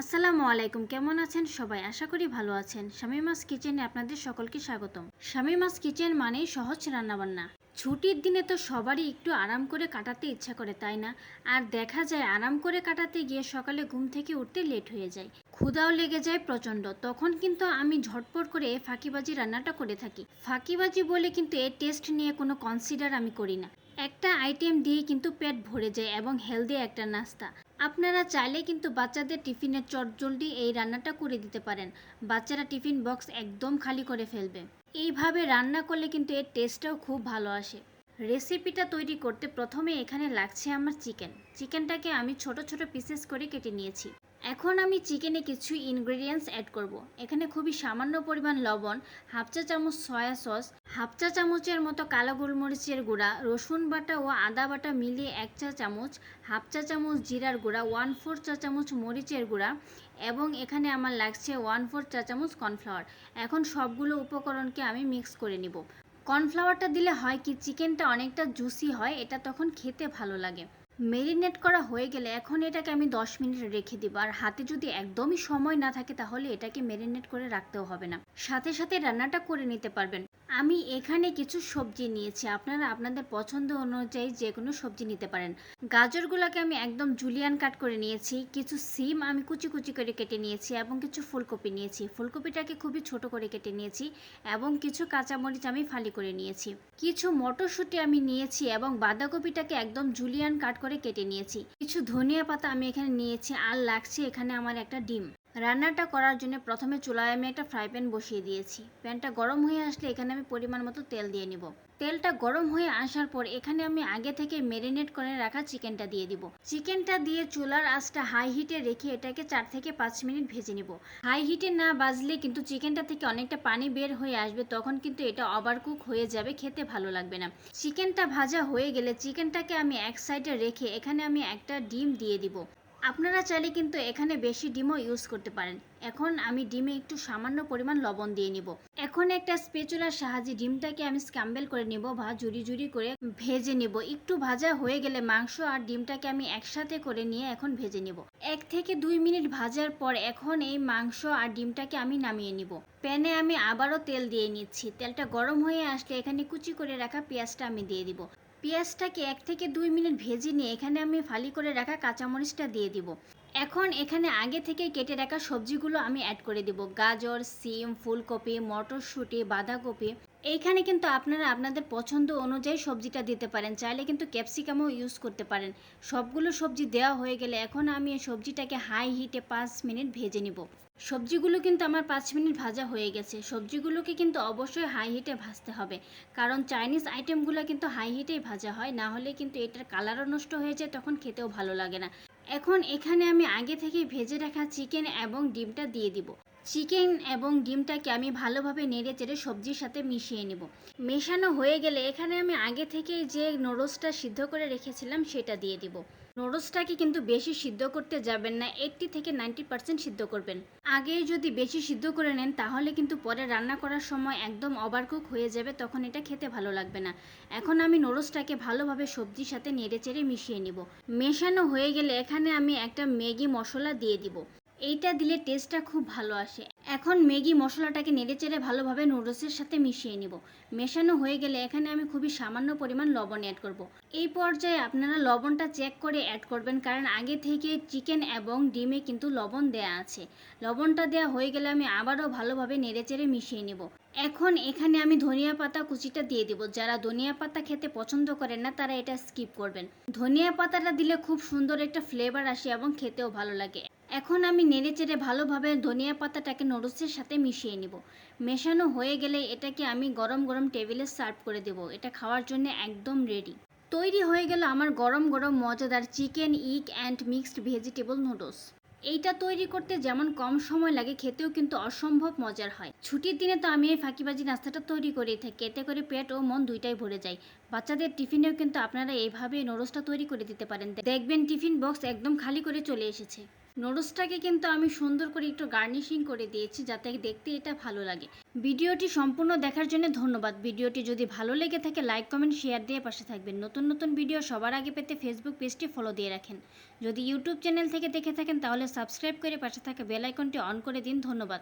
আসসালামু আলাইকুম, কেমন আছেন সবাই? আশা করি ভালো আছেন। শামিমাস কিচেনে আপনাদের সকলকে স্বাগতম। শামিমাস কিচেন মানেই সহজ রান্নাবান্না। ছুটির দিনে তো সবারই একটু আরাম করে কাটাতে ইচ্ছা করে, তাই না? আর দেখা যায় আরাম করে কাটাতে গিয়ে সকালে ঘুম থেকে উঠতে লেট হয়ে যায়। ক্ষুদাও লেগে যায় প্রচণ্ড। তখন কিন্তু আমি ঝটপট করে এ ফাঁকিবাজি রান্নাটা করে থাকি। ফাঁকিবাজি বলে কিন্তু এর টেস্ট নিয়ে কোনো কনসিডার আমি করি না। একটা আইটেম দিয়ে কিন্তু পেট ভরে যায় এবং হেলদি একটা নাস্তা। আপনারা চাইলে কিন্তু বাচ্চাদের টিফিনের চটজলদি এই রান্নাটা করে দিতে পারেন। বাচ্চারা টিফিন বক্স একদম খালি করে ফেলবে। এইভাবে রান্না করলে কিন্তু এর টেস্টটাও খুব ভালো আসে। রেসিপিটা তৈরি করতে প্রথমে এখানে লাগছে আমার চিকেন। চিকেনটাকে আমি ছোট ছোট পিসেস করে কেটে নিয়েছি। এখন আমি চিকেনে কিছু ইনগ্রেডিয়েন্টস অ্যাড করব। এখানে খুবই সামান্য পরিমাণ লবণ, হাফ চা চামচ সয়া সস হাফ চা চামচের মতো কালো গোলমরিচের গুঁড়া, রসুন বাটা ও আদা বাটা মিলিয়ে এক চা চামচ, হাফ চা চামচ জিরার গুঁড়া ওয়ান ফোর চা চামচ মরিচের গুঁড়া এবং এখানে আমার লাগছে ওয়ান ফোর চা চামচ কর্নফ্লাওয়ার এখন সবগুলো উপকরণকে আমি মিক্স করে নিব। কর্নফ্লাওয়ারটা দিলে হয় কি চিকেনটা অনেকটা জুসি হয়, এটা তখন খেতে ভালো লাগে। মেরিনেট করা হয়ে গেলে এখন এটাকে আমি 10 মিনিট রেখে দিব। আর হাতে যদি একদমই সময় না থাকে তাহলে এটাকে মেরিনেট করে রাখতেও হবে না। সাথে সাথে রান্নাটা করে নিতে পারবেন। আমি এখানে কিছু সবজি নিয়েছি। আপনারা আপনাদের পছন্দ অনুযায়ী যে কোনো সবজি নিতে পারেন। গাজরগুলোকে আমি একদম জুলিয়ান কাট করে নিয়েছি। কিছু সিম আমি কুচি কুচি করে কেটে নিয়েছি এবং কিছু ফুলকপি নিয়েছি। ফুলকপিটাকে খুবই ছোট করে কেটে নিয়েছি এবং কিছু কাঁচামরিচ আমি ফালি করে নিয়েছি। কিছু মটরশুঁটি আমি নিয়েছি এবং বাঁধাকপিটাকে একদম জুলিয়ান কাট করে কেটে নিয়েছি। কিছু ধনিয়া পাতা আমি এখানে নিয়েছি আর লাগছে এখানে আমার একটা ডিম। রান্নাটা করার জন্য প্রথমে চুলায় আমি একটা ফ্রাই প্যান বসিয়ে দিয়েছি। প্যানটা গরম হয়ে আসলে এখানে আমি পরিমাণ মতো তেল দিয়ে নিব। তেলটা গরম হয়ে আসার পর এখানে আমি আগে থেকে মেরিনেট করে রাখা চিকেনটা দিয়ে দিব। চিকেনটা দিয়ে চুলার আঁচটা হাই হিটে রেখে এটাকে চার থেকে পাঁচ মিনিট ভেজে নিব। হাই হিটে না বাজলে কিন্তু চিকেনটা থেকে অনেকটা পানি বের হয়ে আসবে, তখন কিন্তু এটা ওভারকুক হয়ে যাবে, খেতে ভালো লাগবে না। চিকেনটা ভাজা হয়ে গেলে চিকেনটাকে আমি এক সাইডে রেখে এখানে আমি একটা ডিম দিয়ে দিব। আপনারা চাইলে কিন্তু এখানে বেশি ডিমও ইউজ করতে পারেন। এখন আমি ডিমে একটু সামান্য পরিমাণ লবণ দিয়ে নিব। এখন একটা স্পেচুলার সাহায্যে ডিমটাকে আমি স্ক্যাম্বেল করে নেব বা জুড়ি জুড়ি করে ভেজে নেব। একটু ভাজা হয়ে গেলে মাংস আর ডিমটাকে আমি একসাথে করে নিয়ে এখন ভেজে নেব। এক থেকে দুই মিনিট ভাজার পর এখন এই মাংস আর ডিমটাকে আমি নামিয়ে নিব। প্যানে আমি আবারও তেল দিয়ে নিচ্ছি। তেলটা গরম হয়ে আসলে এখানে কুচি করে রাখা পেঁয়াজটা আমি দিয়ে দিব। পেঁয়াজটাকে এক থেকে দুই মিনিট ভেজে নিয়ে এখানে আমি ফালি করে রাখা কাঁচামরিচটা দিয়ে দিব। এখন এখানে আগে থেকে কেটে রাখা সবজিগুলো আমি অ্যাড করে দিব। গাজর, সিম, ফুলকপি, মটরশুঁটি, বাঁধাকপি। এইখানে কিন্তু আপনারা আপনাদের পছন্দ অনুযায়ী সবজিটা দিতে পারেন। চাইলে কিন্তু ক্যাপসিকামও ইউজ করতে পারেন। সবগুলো সবজি দেওয়া হয়ে গেলে এখন আমি এই সবজিটাকে হাই হিটে পাঁচ মিনিট ভেজে নিব। সবজিগুলো কিন্তু আমার পাঁচ মিনিট ভাজা হয়ে গেছে। সবজিগুলোকে কিন্তু অবশ্যই হাই হিটে ভাজতে হবে। কারণ চাইনিজ আইটেমগুলো কিন্তু হাই হিটেই ভাজা হয়। না হলে কিন্তু এটার কালারও নষ্ট হয়ে যায়, তখন খেতেও ভালো লাগে না। এখন এখানে আমি আগে থেকে ভেজে রাখা চিকেন এবং ডিমটা দিয়ে দিব। চিকেন এবং ডিমটাকে আমি ভালোভাবে নেড়ে চেড়ে সবজির সাথে মিশিয়ে নেব। মেশানো হয়ে গেলে এখানে আমি আগে থেকে যে নুডলসটা সিদ্ধ করে রেখেছিলাম সেটা দিয়ে দিব। নুডলসটাকে কিন্তু বেশি সিদ্ধ করতে যাবেন না এইটটি থেকে নাইনটি পার্সেন্ট সিদ্ধ করবেন। আগে যদি বেশি সিদ্ধ করে নেন, তাহলে কিন্তু পরে রান্না করার সময় একদম ওভারকুক হয়ে যাবে, তখন এটা খেতে ভালো লাগবে না। এখন আমি নুডলসটাকে ভালোভাবে সবজির সাথে নেড়ে চেড়ে মিশিয়ে নিব। মেশানো হয়ে গেলে এখানে আমি একটা ম্যাগি মশলা দিয়ে দিব। এইটা দিলে টেস্টটা খুব ভালো আসে। এখন ম্যাগি মশলাটাকে নেড়েচেড়ে ভালোভাবে নুডলসের সাথে মিশিয়ে নিব। মেশানো হয়ে গেলে এখানে আমি খুবই সামান্য পরিমাণ লবণ অ্যাড করব। এই পর্যায়ে আপনারা লবণটা চেক করে অ্যাড করবেন, কারণ আগে থেকে চিকেন এবং ডিমে কিন্তু লবণ দেয়া আছে। লবণটা দেওয়া হয়ে গেলে আমি আবারও ভালোভাবে নেড়েচেড়ে মিশিয়ে নিব। এখন এখানে আমি ধনিয়া পাতা কুচিটা দিয়ে দিব। যারা ধনিয়া পাতা খেতে পছন্দ করেন না, তারা এটা স্কিপ করবেন। ধনিয়া পাতাটা দিলে খুব সুন্দর একটা ফ্লেভার আসে এবং খেতেও ভালো লাগে। এখন আমি নেড়ে চেড়ে ভালোভাবে ধনিয়া পাতাটাকে নুডলসের সাথে মিশিয়ে নিব। মেশানো হয়ে গেলে এটাকে আমি গরম গরম টেবিলে সার্ভ করে দেব। এটা খাওয়ার জন্য একদম রেডি। তৈরি হয়ে গেল আমার গরম গরম মজাদার চিকেন ইক অ্যান্ড মিক্সড ভেজিটেবল নুডলস। এইটা তৈরি করতে যেমন কম সময় লাগে, খেতেও কিন্তু অসম্ভব মজার হয়। ছুটির দিনে তো আমি এই ফাঁকিবাজি নাস্তাটা তৈরি করেই থাকি। এতে করে পেট ও মন দুইটাই ভরে যায়। বাচ্চাদের টিফিনেও কিন্তু আপনারা এইভাবে নুডলসটা তৈরি করে দিতে পারেন। দেখবেন টিফিন বক্স একদম খালি করে চলে এসেছে। নুডলসটাকে কিন্তু আমি সুন্দর করে একটু গার্নিশিং করে দিয়েছি যাতে দেখতে এটা ভালো লাগে। ভিডিওটি সম্পূর্ণ দেখার জন্য ধন্যবাদ। ভিডিওটি যদি ভালো লেগে থাকে, লাইক, কমেন্ট, শেয়ার দিয়ে পাশে থাকবেন। নতুন নতুন ভিডিও সবার আগে পেতে ফেসবুক পেজটি ফলো দিয়ে রাখেন। যদি ইউটিউব চ্যানেল থেকে দেখে থাকেন, তাহলে সাবস্ক্রাইব করে পাশে থাকা বেলাইকনটি অন করে দিন। ধন্যবাদ।